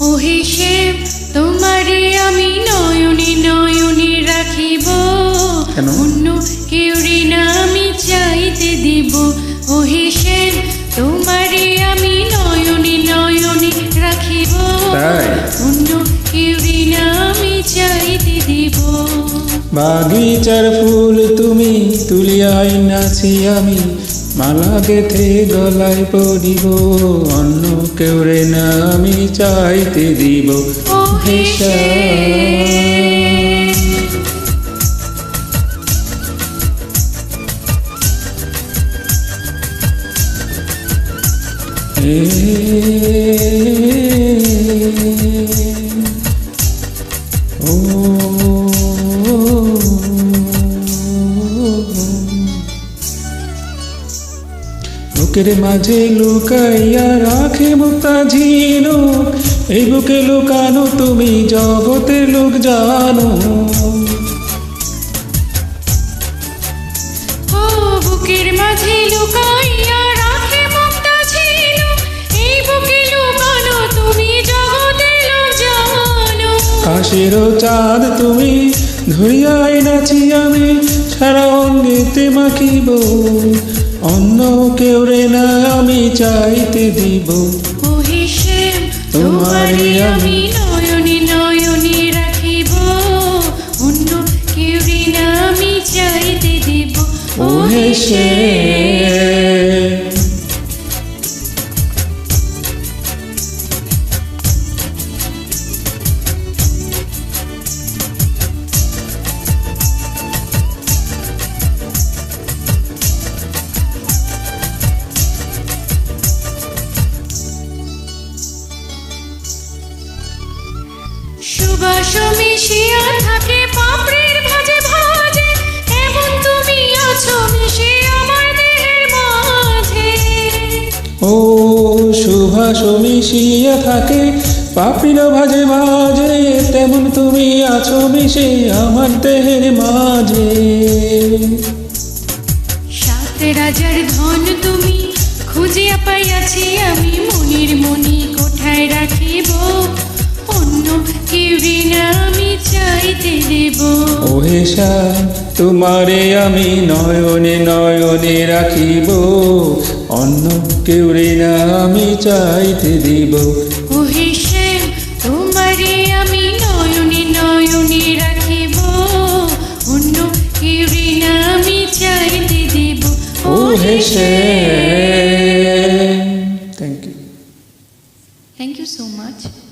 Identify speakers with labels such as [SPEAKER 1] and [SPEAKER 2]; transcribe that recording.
[SPEAKER 1] ওহে তোমারে আমি নয়নে নয়নে রাখিব? অন্য কেউ না আমি চাইতে দিব। ওহে তোমারে আমি নয়নে নয়নে রাখিব? অন্য কেউ না আমি চাইতে দিব।
[SPEAKER 2] বাগিচার ফুল তুমি তুলিয়াই নাচি আমি। মালা গেথে গলায় পড়িব অন্য কেউ রে না আমি চাইতে দিব।
[SPEAKER 1] ওহে
[SPEAKER 2] বুকের মাঝে লুকাইয়া রাখে মুক্তা ঝিনুক এই বুকে লুকানো তুমি জগতের লোক জানো।
[SPEAKER 1] বুকের মাঝে লুকাইয়া রাখে মুক্তা ছিল এই বুকে লুকানো তুমি জগতের লোক জানো।
[SPEAKER 2] কাশেরও চাঁদ তুমি ধরিয়াই নাচি আমি সারা অঙ্গেতে মাখিব। অন্য কেউ রে না আমি চাইতে দিব।
[SPEAKER 1] শ্যাম তোমারে আমি নয়নে নয়নে রাখিব। অন্য কেউ না আমি চাইতে দিব।
[SPEAKER 2] ওহে
[SPEAKER 1] সুবাস মিশিয়া থাকে পাপড়ির ভাজে ভাজে। এমন তুমি আছো মিশে আমার দেহের মাঝে।
[SPEAKER 2] ও সুভাষ মিশিয়া থাকে পাপির ভাজে ভাজে তেমন তুমি আছো মিশে আমার দেহের মাঝে।
[SPEAKER 1] সাত রাজার ধন তুমি খুঁজিয়া পাইয়াছি আমি মনির মনি কোঠায় রাখিব।
[SPEAKER 2] ওহে তোমারে আমি নয়নে নয়নে রাখিব। অন্য কেউ রে না আমি চাইতে দিব।
[SPEAKER 1] ওহে শ্যাম তোমারে আমি নয়নে নয়নে রাখিব। অন্য কেউ না আমি চাইতে দেব।
[SPEAKER 2] ওহে Shyam. Thank you
[SPEAKER 1] thank you so much